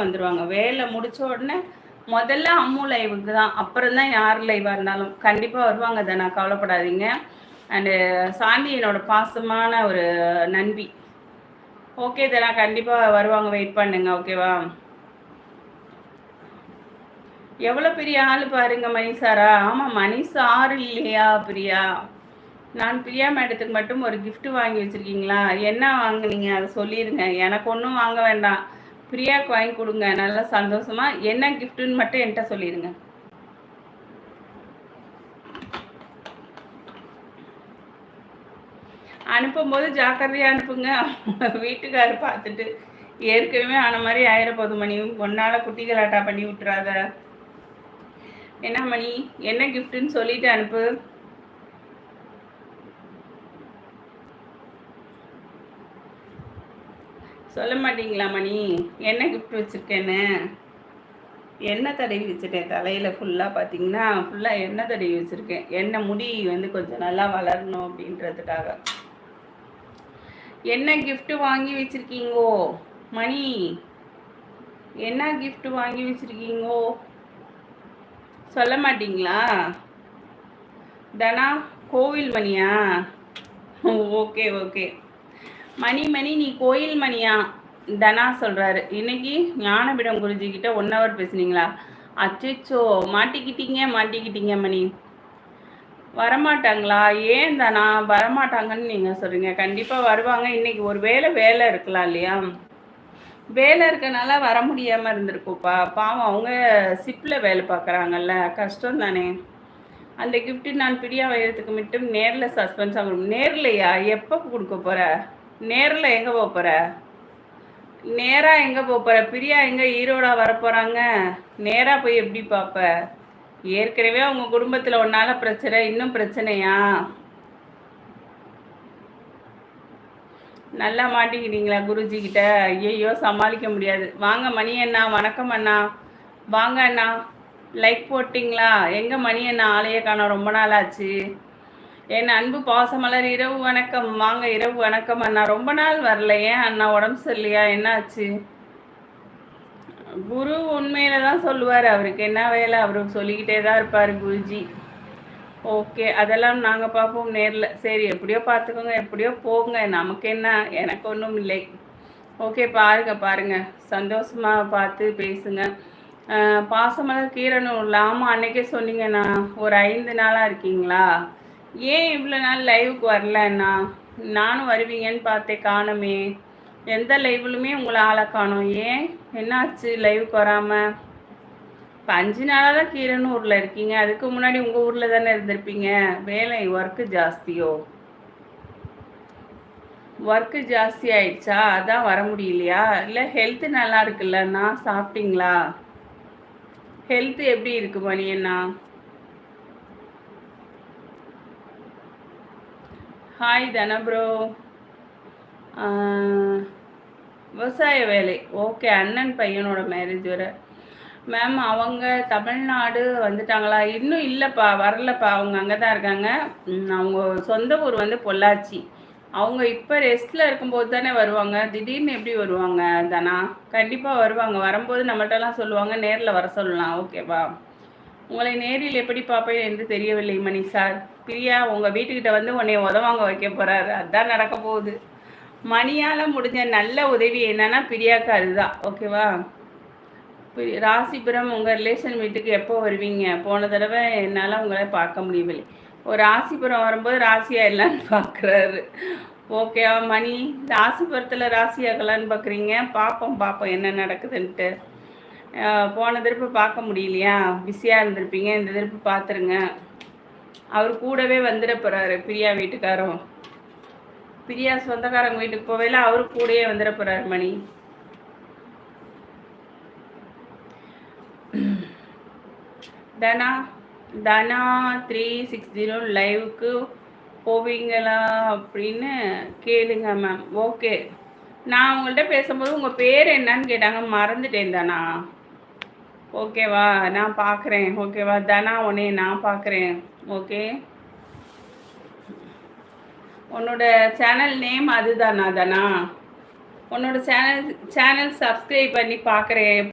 வந்துருவாங்க. வேலை முடிச்ச உடனே முதல்ல அம்மு லைவுக்கு தான். அப்புறம் தான் யார் லைவாக இருந்தாலும் கண்டிப்பாக வருவாங்க தானே. கவலைப்படாதீங்க. அண்டு சாந்தி என்னோட பாசமான ஒரு நண்பி. ஓகே தானே. கண்டிப்பாக வருவாங்க. வெயிட் பண்ணுங்க. ஓகேவா எவ்வளோ பெரிய ஆள் பாருங்க மணி சாரா. ஆமாம் மணி சார் இல்லையா பிரியா? நான் பிரியா மேடத்துக்கு மட்டும் ஒரு கிஃப்ட் வாங்கி வச்சுருக்கீங்களா? என்ன வாங்கினீங்க? அதை சொல்லிடுங்க. எனக்கு ஒன்றும் வாங்க வேண்டாம். பிரியாவுக்கு வாங்கி கொடுங்க நல்லா சந்தோஷமா. என்ன கிஃப்ட்டுன்னு மட்டும் என்கிட்ட சொல்லிடுங்க. அனுப்பும்போது ஜாக்கிரதையாக அனுப்புங்க. வீட்டுக்காரர் பார்த்துட்டு ஏற்கனவே ஆன மாதிரி ஆயிரப்போது மணி. ஒன்னால குட்டி கலாட்டா பண்ணி விட்டுறாத. என்ன மணி? என்ன கிஃப்ட்டுன்னு சொல்லிட்டு அனுப்பு. சொல்ல மாட்டீங்களா மணி? என்ன கிஃப்ட் வச்சுருக்கேன்னு? எண்ணெய் தடவி வச்சுருக்கேன்? தலையில் ஃபுல்லாக பார்த்தீங்கன்னா ஃபுல்லாக எண்ணெய் தடவி வச்சுருக்கேன்? எண்ணெய் முடி வந்து கொஞ்சம் நல்லா வளரணும் அப்படின்றதுக்காக. என்ன கிஃப்ட்டு வாங்கி வச்சுருக்கீங்கோ மணி? என்ன கிஃப்ட் வாங்கி வச்சுருக்கீங்கோ? சொல்ல மாட்டிங்களா? தனா கோவில் மணியா? Okay okay. மணி மணி நீ கோயில் மணியா? தனா சொல்றாரு. இன்னைக்கு ஞானபிடம் குருஜி கிட்ட ஒன் ஹவர் பேசுனீங்களா? அச்சோ மாட்டிக்கிட்டீங்க மாட்டிக்கிட்டீங்க மணி. வரமாட்டாங்களா? ஏன் தானா? வரமாட்டாங்கன்னு நீங்கள் சொல்கிறீங்க கண்டிப்பாக வருவாங்க. இன்னைக்கு ஒரு வேலை வேலை இருக்கலாம் இல்லையா? வேலை இருக்கனால வர முடியாமல் இருந்திருக்குப்பா பாவம் அவங்க சிப்பில் வேலை பார்க்குறாங்கல்ல. கஷ்டம் தானே. அந்த கிஃப்ட்டு நான் பிரியா வைரத்துக்கு மட்டும் நேரில் சஸ்பென்ஸ் ஆகணும் நேர்லையா? எப்போ கொடுக்க போகிற நேரில் எங்கே போக போகிற நேராக எங்கே போக போகிற பிரியா எங்கே ஈரோடா வரப்போகிறாங்க நேராக போய் எப்படி பார்ப்ப ஏற்கனவே அவங்க குடும்பத்தில் ஒன்றால் பிரச்சனை இன்னும் பிரச்சனையா? நல்லா மாட்டிக்கிட்டீங்களா குருஜி கிட்ட? ஐயையோ சமாளிக்க முடியாது. வாங்க மணி அண்ணா வணக்கம் அண்ணா. வாங்க அண்ணா. லைக் போட்டிங்களா? எங்கே மணி அண்ணா? ஆலையை காணோம். ரொம்ப நாள் ஆச்சு என் அன்பு பாசமலர் இரவு வணக்கம். வாங்க இரவு வணக்கம் அண்ணா. ரொம்ப நாள் வரல. ஏன் அண்ணா உடம்பு சரியில்லையா? என்ன ஆச்சு குரு உண்மையில தான் சொல்லுவார். அவருக்கு என்ன வேலை? அவருக்கு சொல்லிக்கிட்டே தான் இருப்பார் குருஜி. ஓகே அதெல்லாம் நாங்கள் பார்ப்போம் நேரில். சரி எப்படியோ பார்த்துக்கோங்க எப்படியோ போங்க. நமக்கு என்ன? எனக்கு ஒன்றும் இல்லை. ஓகே பாருங்க பாருங்க. சந்தோஷமாக பார்த்து பேசுங்க. பாசமலர் கீரனூர்ல. ஆமாம் அன்னைக்கே சொன்னீங்கண்ணா. ஒரு ஐந்து நாளாக இருக்கீங்களா? ஏன் இவ்வளோ நாள் லைவுக்கு வரலண்ணா நானும் வருவீங்கன்னு பார்த்தேன் காணுமே. எந்த லைவ்லுமே உங்களை ஆளை காணும். ஏன்? என்னாச்சு லைவுக்கு வராமல் இப்போ அஞ்சு நாளாக தான் கீரனூரில் இருக்கீங்க. அதுக்கு முன்னாடி உங்கள் ஊரில் தானே இருந்திருப்பீங்க. வேலை ஒர்க்கு ஜாஸ்தியோ? ஒர்க்கு ஜாஸ்தி ஆயிடுச்சா? அதான் வர முடியலையா? இல்லை ஹெல்த்து நல்லா இருக்குல்லண்ணா சாப்பிட்டீங்களா? ஹெல்த்து எப்படி இருக்கு மணியண்ணா? ஹாய் தனப்ரோ விவசாய வேலை. ஓகே அண்ணன் பையனோட மேரேஜ் வர மேம் அவங்க தமிழ்நாடு வந்துட்டாங்களா? இன்னும் இல்லைப்பா வரலப்பா. அவங்க அங்கே தான் இருக்காங்க அவங்க சொந்த ஊர் வந்து பொள்ளாச்சி. அவங்க இப்போ ரெஸ்ட்டில் இருக்கும்போது தானே வருவாங்க. திடீர்னு எப்படி வருவாங்க தானா? கண்டிப்பாக வருவாங்க. வரும்போது நம்மள்ட்டலாம் சொல்லுவாங்க. நேரில் வர சொல்லலாம். ஓகேவா உங்களை நேரில் எப்படி பார்ப்பேன் என்று தெரியவில்லை மணி சார் பிரியா உங்கள் வீட்டுக்கிட்ட வந்து உன்னை உதவாங்க வைக்க போகிறாரு அதுதான் நடக்க போகுது. மணியால் முடிஞ்ச நல்ல உதவி என்னன்னா பிரியாக்கு அதுதான். ஓகேவா? ராசிபுரம் உங்கள் ரிலேஷன் வீட்டுக்கு எப்போ வருவீங்க? போன தடவை என்னால் உங்களை பார்க்க முடியவில்லை. ஒரு ராசிபுரம் வரும்போது ராசியா இல்லைன்னு பார்க்குறாரு ஓகேவா மணி? ராசிபுரத்தில் ராசியாகலான்னு பார்க்குறீங்க பார்ப்போம் பார்ப்போம் என்ன நடக்குதுன்ட்டு. போன திருப்பு பார்க்க முடியலையா? பிஸியாக இருந்திருப்பீங்க. இந்த திருப்பு பார்த்துருங்க. அவர் கூடவே வந்துட போகிறாரு பிரியா வீட்டுக்காரரும். பிரியா சொந்தக்காரங்க வீட்டுக்கு போவேல அவரு கூடயே வந்துட போகிறாரு மணி. தனா தனா த்ரீ சிக்ஸ் ஜீரோ லைவுக்கு போவீங்களா அப்படின்னு கேளுங்க மேம். ஓகே. நான் உங்கள்கிட்ட பேசும்போது உங்கள் பேர் என்னன்னு கேட்டாங்க. மறந்துட்டேன் தானா. ஓகேவா நான் பார்க்குறேன் ஓகேவா தனா உனே நான் பார்க்குறேன் ஓகே? உன்னோட சேனல் நேம் அதுதானா தனா? உன்னோட சேனல் சேனல் சப்ஸ்கிரைப் பண்ணி பார்க்குறேன்